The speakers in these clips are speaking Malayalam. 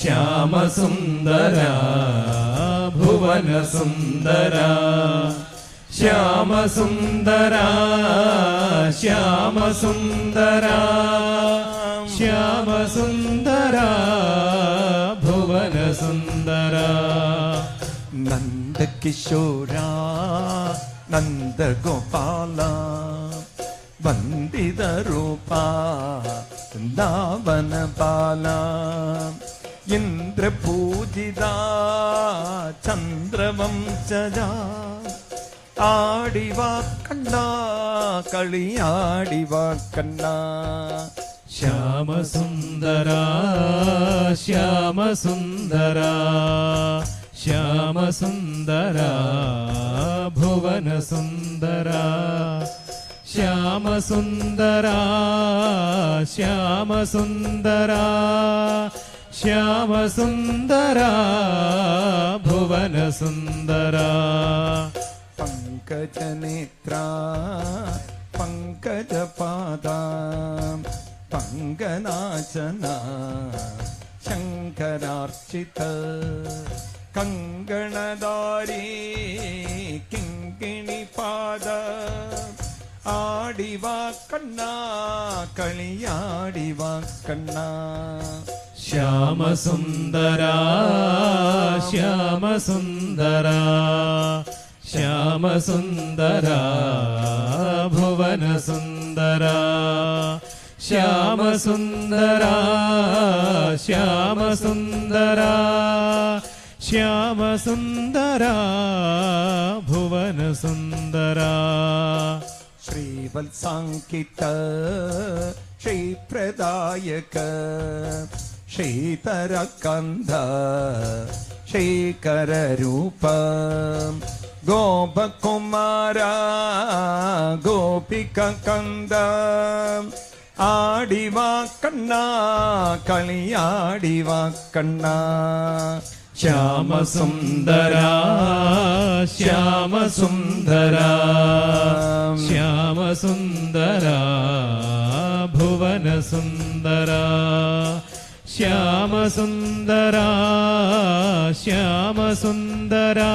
ശ്യാമസുന്ദര ഭുവനസുന്ദര. ശ്യാമസുന്ദര ശ്യാമസുന്ദര. ശ്യാമസുന്ദര ഭുവനസുന്ദര. നന്ദകിശോര നന്ദഗോപാല. വന്ദിതരൂപ വൃന്ദാവന ബാല ഇന്ദ്രപൂജിത ചന്ദ്രവംശജ ആടിവാ കണ്ട കളിയാടിവാ കണ്ട ശ്യാമസുന്ദര ശ്യാമസുന്ദര. ശ്യാമസുന്ദര ഭുവനസുന്ദര. ശ്യാമസുന്ദര ശ്യാമസുന്ദര. ശ്യാമസുന്ദര ഭുവനസുന്ദര. പങ്കജനേത്ര പങ്കജപാദ പങ്കനാശന ശങ്കരാർച്ചിത. കങ്കണദാരി കിങ്കിണി പാദ ആടിവാ കണ്ണ കളിയാടിവാ കണ്ണ. श्यामसुन्दरा श्यामसुन्दरा श्यामसुन्दरा भुवनसुन्दरा श्यामसुन्दरा श्यामसुन्दरा श्यामसुन्दरा भुवनसुन्दरा। श्रीवत्साङ्कित श्रीप्रदायक ശ്രീകരൂപ ഗോപകുമാര ഗോപിക കന്ദ ആടിവാ കണ്ണ കളിയാടിവാ കണ്ണ. ശ്യാമസുന്ദര ശ്യാമസുന്ദര ശ്യാമസുന്ദര. ശ്യാമസുന്ദര ശ്യാമസുന്ദരാ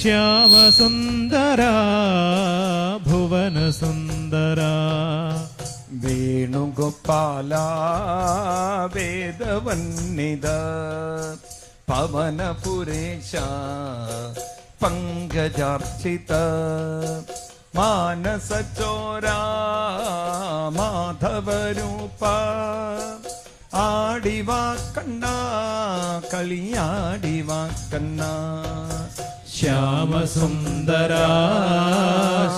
ശ്യാമസുന്ദരാ ഭുവനസുന്ദരാ. വേണുഗോപാല വേദവന്നിത പവനപുരേശ പങ്കജാർച്ചിത മാനസചോരാ മാധവരൂപ. ആടിവാ കണ്ണ കളിയാടിവാ കണ്ണ. ശ്യാമസുന്ദര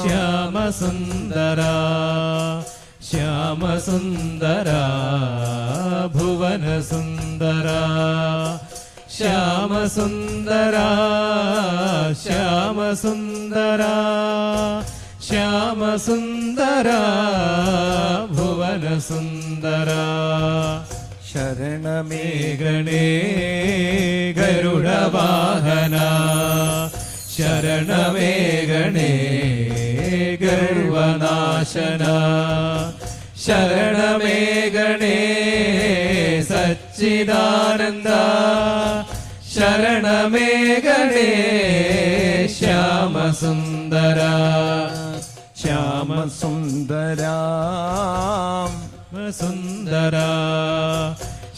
ശ്യാമസുന്ദര. ശ്യാമസുന്ദര ഭുവനസുന്ദര. ശ്യാമസുന്ദര ശ്യാമസുന്ദര. ശ്യാമസുന്ദര ഭുവനസുന്ദര. ശരണമേ ഗണേ ഗരുഡവാഹന. ശരണമേ ഗണേ ഗർവനാശന ശരണമേ ഗണേ സച്ചിദാനന്ദ. ശരണമേ ഗണേ ശ്യാമസുന്ദര. ശ്യാമസുന്ദരാം. സുന്ദര.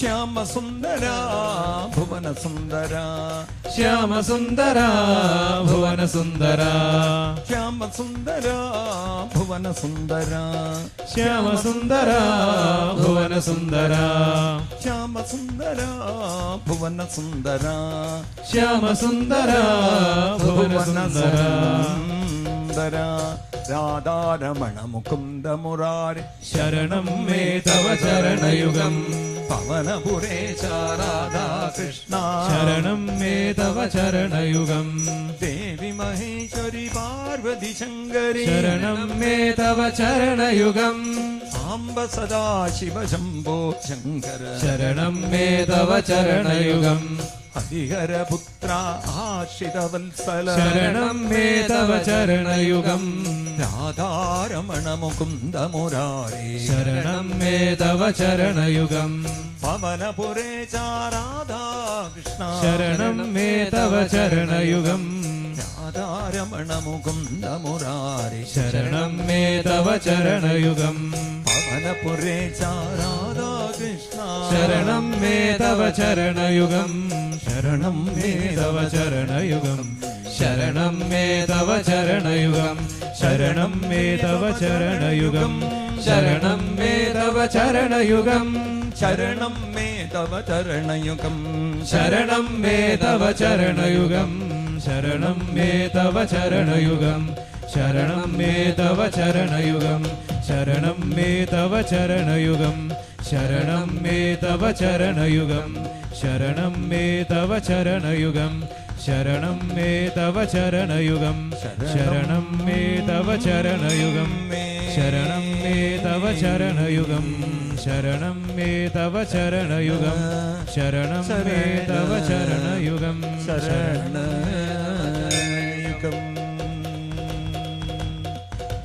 ശ്യാമസുന്ദര ഭുവനസുന്ദര. ശ്യാമസുന്ദര ഭുവനസുന്ദര. ശ്യാമസുന്ദര ഭുവനസുന്ദര. ശ്യാമസുന്ദര ഭുവനസുന്ദര. ശ്യാമസുന്ദര ഭുവനസുന്ദര. ശ്യാമസുന്ദര ഭുവനസുന്ദര. സുന്ദര രാധാരമണ മുകുന്ദ മുരാരി. ശരണം മേ തവ ചരണയുഗം. പവനപുരേശാരാധാ കൃഷ്ണ. ശരണം മേധവ ചരണയുഗം. ദേവി മഹേശ്വരി പാർവതി ശങ്കരി. ശരണം മേധവ ചരണയുഗം. സാംബ സദാശിവ ശംഭോ ശങ്കര. ശരണം മേ തവ ചരണയുഗം. ഹരിഹരപുത്ര ആശ്രിത വത്സല. ശരണം മേ തവ ചരണയുഗം. രാധാരമണ മുകുന്ദ മുരാരേ. ശരണം മേ തവ ചരണയുഗം. ചാരാധാ കൃഷ്ണ ശരണം മേ തവ ചരണയുഗം. രാധാരമണ മുകുന്ദ മുരാരേ ശരണം മേ തവ ചരണയുഗം. പവനപുരേശ രാധാകൃഷ്ണ ശരണം മേ തവ ചരണയുഗം. ശരണം മേ തവ ചരണയുഗം. ശരണം മേ തവ ചരണയുഗം. ശരണം മേ തവ ചരണയുഗം. ചരണം മേ തവ ചരണയുഗം. ചരണം മേ തവ ചരണയുഗം. ശരണം മേ തവ ചരണയുഗം. ശരണം മേ തവ ചരണയുഗം. ശരണം മേ തവ ചരണയുഗം. ശരണം മേ തവ ചരണയുഗം. ശരണം മേ തവ ചരണയുഗം. ശരണം മേ തവ ചരണയുഗം. ശരണം മേ തവ ചരണയുഗം. ശരണം മേ തവ ചരണയുഗം. ശരണം മേ തവ ചരണയുഗം. ശരണം മേ തവ ചരണയുഗം. ശരണം മേ തവ ചരണയുഗം. ശരണയുഗം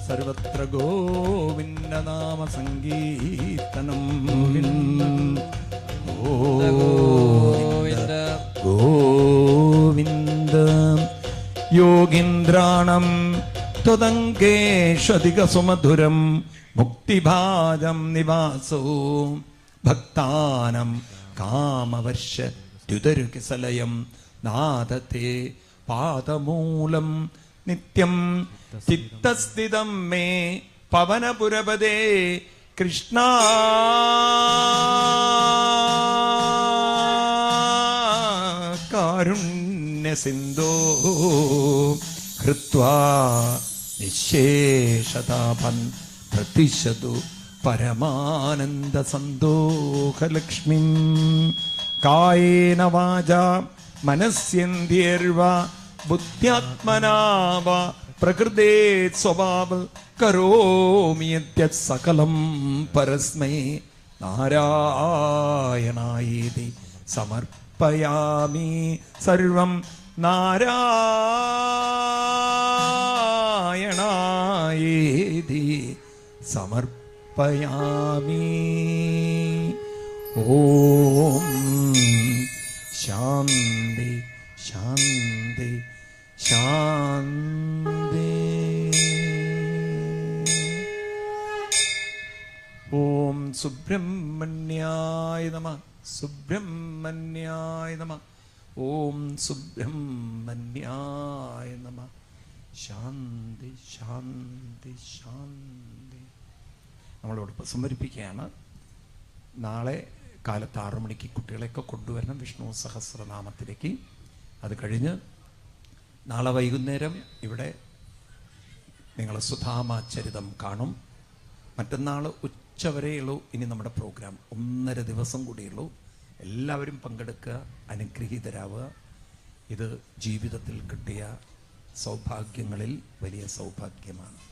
സർവത്ര ഗോവിന്ദ നാമ സംഗീതനം ഗോവിന്ദ ഗോവിന്ദ യോഗീന്ദ്രാണം ത്വതങ്കേഷധിക സുമധുരം മുക്തിഭാജം നിവാസോ. ഭക്താനം കാമവർഷ ദ്യുതരുകിസലയം. നാദത്തെ പാദമൂലം നിത്യം. ചിത്തസ്ഥിതം മേ പവനപുരപദേ കൃഷ്ണ. സിന്ധോ ഹൃത്വാ പ്രതിശതു പരമാനന്ദ സന്തോഹലക്ഷ്മി കായേന വാച മനസ്യന്തിയർവ ബുദ്ധ്യാത്മനാവ പ്രകൃതേ സ്വഭാവ കരോമിയ സകലം പരസ്മേ നാരായണായേതി സമർപ്പയാമി. സർവം നാരായണായേതി സമർപ്പയാമി. ഓം ശാന്തി ശാന്തി ശാന്തി. ഓം സുബ്രഹ്മണ്യായ നമ സുബ്രഹ്മണ്യായ നമ. ഓം സുബ്രഹ്മണ്യായ നമ. ശാന്തി ശാന്തി ശാന്തി. നമ്മളിവിടെ സമർപ്പിക്കുകയാണ്. നാളെ കാലത്ത് ആറു മണിക്ക് കുട്ടികളെയൊക്കെ കൊണ്ടുവരണം വിഷ്ണു സഹസ്രനാമത്തിലേക്ക്. അത് കഴിഞ്ഞ് നാളെ വൈകുന്നേരം ഇവിടെ നിങ്ങൾ സുധാമാചരിതം കാണും. മറ്റന്നാൾ ഉച്ചവരെയുള്ളൂ ഇനി നമ്മുടെ പ്രോഗ്രാം. ഒന്നര ദിവസം കൂടിയുള്ളൂ എല്ലാവരും പങ്കെടുക്കുക അനുഗ്രഹീതരാവുക. ഇത് ജീവിതത്തിൽ കിട്ടിയ സൗഭാഗ്യങ്ങളിൽ വലിയ സൗഭാഗ്യമാണ്.